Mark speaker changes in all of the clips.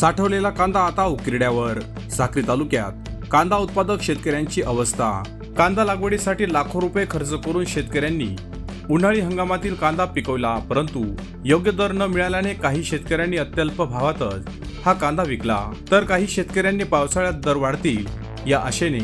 Speaker 1: साठवलेला कांदा आता उकिरड्यावर. साक्री तालुक्यात कांदा उत्पादक शेतकऱ्यांची अवस्था. कांदा लागवडीसाठी लाखो रुपये खर्च करून शेतकऱ्यांनी उन्हाळी हंगामातील कांदा पिकवला परंतु योग्य दर न मिळाल्याने काही शेतकऱ्यांनी अत्यल्प भावातच हा कांदा विकला. तर काही शेतकऱ्यांनी पावसाळ्यात दर वाढतील या आशेने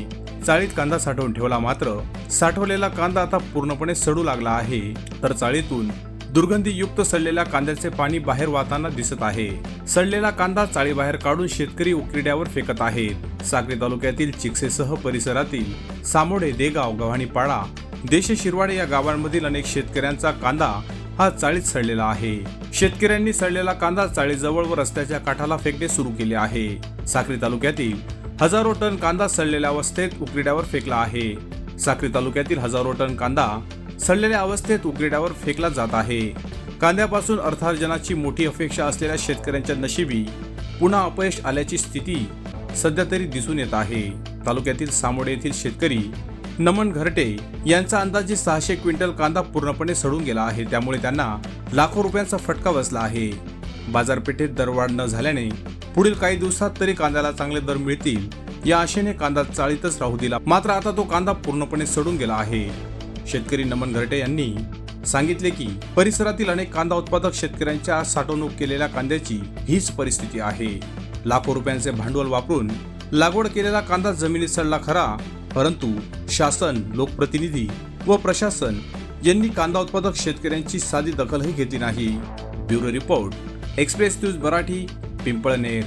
Speaker 1: चाळीत कांदा साठवून ठेवला मात्र साठवलेला कांदा आता पूर्णपणे सडू लागला आहे. तर चाळीतून दुर्गंधीयुक्त सडलेल्या कांद्याचे पाणी बाहेर वाहताना दिसत आहे. सडलेला कांदा चाळीबाहेर काढून शेतकरी उकिरड्यावर फेकत आहेत. साक्री तालुक्यातील चिकसेसह परिसरातील सामोडे देगाव गव्हाणीपाडा देश शिरवाडे या गावांमधील अनेक शेतकऱ्यांचा कांदा हा चाळीत सडलेला आहे. शेतकऱ्यांनी सडलेला कांदा चाळीजवळ व रस्त्याच्या काठाला फेकणे सुरू केले आहे. साक्री तालुक्यातील हजारो टन कांदा सडलेल्या अवस्थेत उकिरड्यावर फेकला आहे. साक्री तालुक्यातील हजारो टन कांदा सडलेल्या अवस्थेत उकिरड्यावर फेकला जात आहे. कांद्यापासून अर्थार्जनाची मोठी अपेक्षा असलेल्या शेतकऱ्यांच्या नशिबी पुन्हा अपयश आल्याची स्थिती सध्या तरी दिसून येत आहे. तालुक्यातील सामोडे येथील शेतकरी नमन घरटे यांचा अंदाजे सहाशे क्विंटल कांदा पूर्णपणे सडून गेला आहे. त्यामुळे त्यांना लाखो रुपयांचा फटका बसला आहे. बाजारपेठेत दरवाढ न झाल्याने पुढील काही दिवसात तरी कांद्याला चांगले दर मिळतील या आशेने कांदा चाळीतच राहू दिला. मात्र आता तो कांदा पूर्णपणे सडून गेला आहे. शेतकरी नमन घरटे यांनी सांगितले की परिसरातील अनेक कांदा उत्पादक शेतकऱ्यांच्या साठवणूक केलेल्या कांद्याची हीच परिस्थिती आहे. लाखो रुपयांचे भांडवल वापरून लागवड केलेला कांदा जमिनीत सडला खरा परंतु शासन लोकप्रतिनिधी व प्रशासन यांनी कांदा उत्पादक शेतकऱ्यांची साधी दखलही घेतली नाही. Bureau report express news Marathi Pimpalner.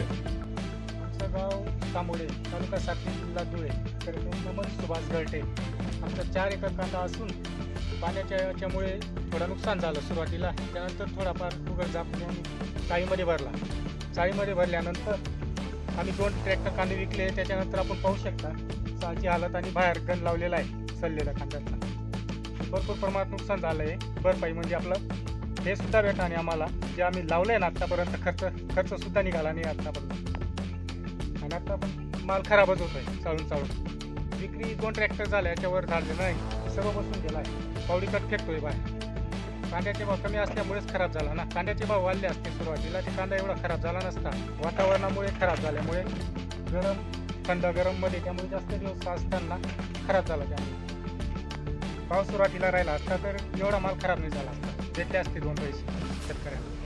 Speaker 2: गाव तालुका साखरी जिल्हा धुळे तर नमन सुभाष गळटे आमचा चार एकर कांदा असून पाण्याच्या याच्यामुळे थोडं नुकसान झालं सुरुवातीला. त्यानंतर थोडाफार उघड जापणे चाळीमध्ये भरला. चाळीमध्ये भरल्यानंतर आम्ही दोन ट्रॅक्टर कांदे विकले. त्याच्यानंतर आपण पाहू शकता चाळची हालत आणि बाहेर गण लावलेला आहे सडलेला कांद्याचा भरपूर प्रमाणात नुकसान झालं आहे भरपाई म्हणजे आपलं हे सुद्धा भेटा आणि आम्हाला. जे आम्ही लावलं आहे ना आत्तापर्यंत खर्च खर्चसुद्धा निघाला नाही आत्तापर्यंत आणि आता पण माल खराबच होत आहे चाळून चाळून विक्री दोन ट्रॅक्टर झाल्या याच्यावर झाले नाही. सर्व बसून गेला आहे. पावडी कट फेकतोय बाहेर. कांद्याचे भाव कमी असल्यामुळेच खराब झाला ना. कांद्याचे भाव वाढले असते सुरुवातीला ते कांदा एवढा खराब झाला नसता. वातावरणामुळे खराब झाल्यामुळे गरम थंड गरममध्ये त्यामुळे जास्त दिवस असताना खराब झाला त्यामुळे. पाऊस सुरुवातीला राहिला असता तर एवढा माल खराब नाही झाला असता. भेटले असते दोन पैसे शेतकऱ्यांना.